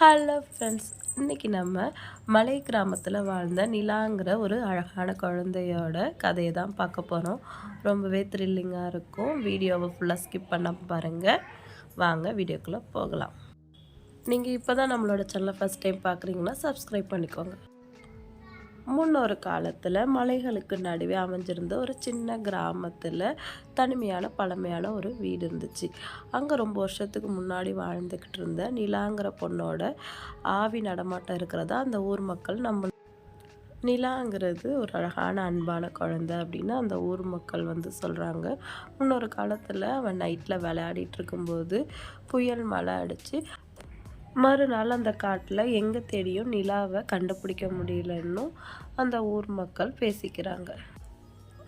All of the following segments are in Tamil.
ஹலோ ஃப்ரெண்ட்ஸ் இன்றைக்கி நம்ம மலை கிராமத்தில் வாழ்ந்த நிலாங்கிற ஒரு அழகான குழந்தையோட கதையை தான் பார்க்க போகிறோம் ரொம்பவே த்ரில்லிங்காக இருக்கும். வீடியோவை ஃபுல்லாக ஸ்கிப் பண்ண பாருங்கள் வாங்க வீடியோக்குள்ளே போகலாம். நீங்கள் இப்போ தான் நம்மளோட சேனலை ஃபஸ்ட் டைம் பார்க்குறீங்கன்னா சப்ஸ்கிரைப் பண்ணிக்கோங்க. முன்னொரு காலத்தில் மலைகளுக்கு நடுவே அமைஞ்சிருந்த ஒரு சின்ன கிராமத்தில் தனிமையான பழமையான ஒரு வீடு இருந்துச்சு. அங்கே ரொம்ப வருஷத்துக்கு முன்னாடி வாழ்ந்துக்கிட்டு இருந்த நிலாங்கிற பொண்ணோட ஆவி நடமாட்டம் இருக்கிறதா அந்த ஊர் மக்கள் நம்ம நிலாங்கிறது ஒரு அழகான அன்பான குழந்தை அப்படின்னு அந்த ஊர் மக்கள் வந்து சொல்கிறாங்க முன்னொரு காலத்தில் அவன் நைட்டில் விளையாடிட்டு இருக்கும்போது புயல் மழை அடித்து மறுநாள் அந்த காட்டில் எங்கே தேடியும் நிலாவை கண்டுபிடிக்க முடியலன்னும் அந்த ஊர் மக்கள் பேசிக்கிறாங்க.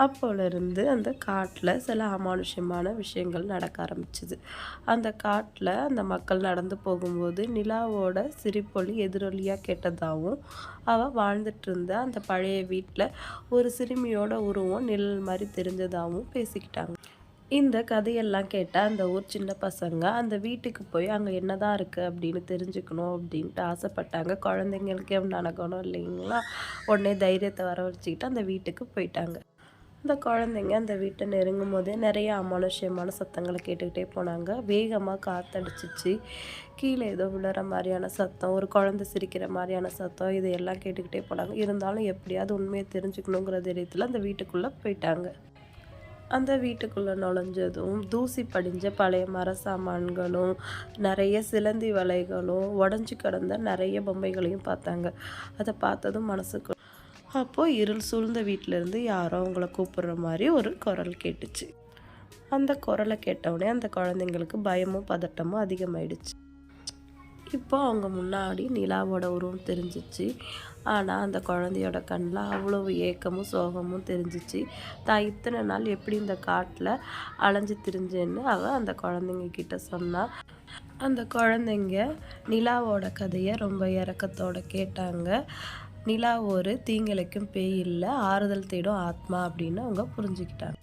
அப்போலேருந்து அந்த காட்டில் சில அமானுஷ்யமான விஷயங்கள் நடக்க ஆரம்பிச்சுது. அந்த காட்டில் அந்த மக்கள் நடந்து போகும்போது நிலாவோட சிரிப்பொலி எதிரொலியாக கேட்டதாகவும் அவள் வாழ்ந்துட்டு இருந்த அந்த பழைய வீட்டில் ஒரு சிறுமியோட உருவம் நிழல் மாதிரி தெரிஞ்சதாகவும் பேசிக்கிட்டாங்க. இந்த கதையெல்லாம் கேட்டால் அந்த ஊர் சின்ன பசங்க அந்த வீட்டுக்கு போய் அங்கே என்னதான் இருக்குது அப்படின்னு தெரிஞ்சுக்கணும் அப்படின்ட்டு ஆசைப்பட்டாங்க. குழந்தைங்களுக்கு நடக்கணும் இல்லைங்களா? உடனே தைரியத்தை வர வச்சுக்கிட்டு அந்த வீட்டுக்கு போயிட்டாங்க. அந்த குழந்தைங்க அந்த வீட்டை நெருங்கும் போதே நிறைய அமானுஷ்யமான சத்தங்களை கேட்டுக்கிட்டே போனாங்க. வேகமாக காத்தடிச்சிச்சு. கீழே ஏதோ விழுற மாதிரியான சத்தம் ஒரு குழந்தை சிரிக்கிற மாதிரியான சத்தம் இதையெல்லாம் கேட்டுக்கிட்டே போனாங்க. இருந்தாலும் எப்படியாவது உண்மையை தெரிஞ்சுக்கணுங்கிற தைரியத்தில் அந்த வீட்டுக்குள்ளே போயிட்டாங்க. அந்த வீட்டுக்குள்ளே நுழைஞ்சதும் தூசி படிஞ்ச பழைய மர சாமான்களும் நிறைய சிலந்தி வலைகளும் உடஞ்சி கிடந்த நிறைய பொம்மைகளையும் பார்த்தாங்க. அதை பார்த்ததும் மனசுக்கு அப்போது இருள் சூழ்ந்த வீட்டிலேருந்து யாரோ அவங்கள கூப்பிடுற மாதிரி ஒரு குரல் கேட்டுச்சு. அந்த குரலை கேட்டவுடனே அந்த குழந்தைங்களுக்கு பயமும் பதட்டமும் அதிகமாயிடுச்சு. இப்போ அவங்க முன்னாடி நிலாவோட உருவம் தெரிஞ்சிச்சு. ஆனால் அந்த குழந்தையோட கண்ணில் அவ்வளோ ஏக்கமும் சோகமும் தெரிஞ்சிச்சு. தான் இத்தனை நாள் எப்படி இந்த காட்டில் அலைஞ்சு திரிஞ்சேன்னு அவள் அந்த குழந்தைங்க கிட்ட சொன்னாள் அந்த குழந்தைங்க நிலாவோட கதையை ரொம்ப இறக்கத்தோடு கேட்டாங்க. நிலா ஒரு தீங்கிழைக்கும் பேய் இல்லை ஆறுதல் தேடும் ஆத்மா அப்படின்னு அவங்க புரிஞ்சுக்கிட்டாங்க.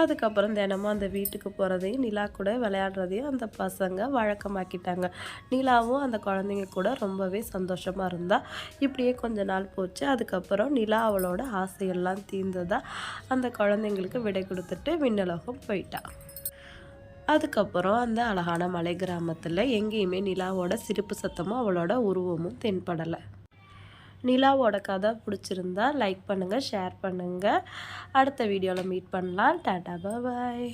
அதுக்கப்புறம் தினமும் அந்த வீட்டுக்கு போகிறதையும் நிலா கூட விளையாடுறதையும் அந்த பசங்க வழக்கமாக்கிட்டாங்க. நிலாவும் அந்த குழந்தைங்க கூட ரொம்பவே சந்தோஷமாக இருந்தால் இப்படியே கொஞ்ச நாள் போச்சு. அதுக்கப்புறம் நிலா அவளோட ஆசையெல்லாம் தீர்ந்ததா அந்த குழந்தைங்களுக்கு விடை கொடுத்துட்டு விண்ணலகம் போயிட்டா. அதுக்கப்புறம் அந்த அழகான மலை கிராமத்தில் எங்கேயுமே நிலாவோட சிரிப்பு சத்தமும் அவளோட உருவமும் தென்படலை. நிலாவோட கதை பிடிச்சிருந்தா லைக் பண்ணுங்கள் ஷேர் பண்ணுங்கள் அடுத்த வீடியோவில் மீட் பண்ணலாம். டாட்டா பாய்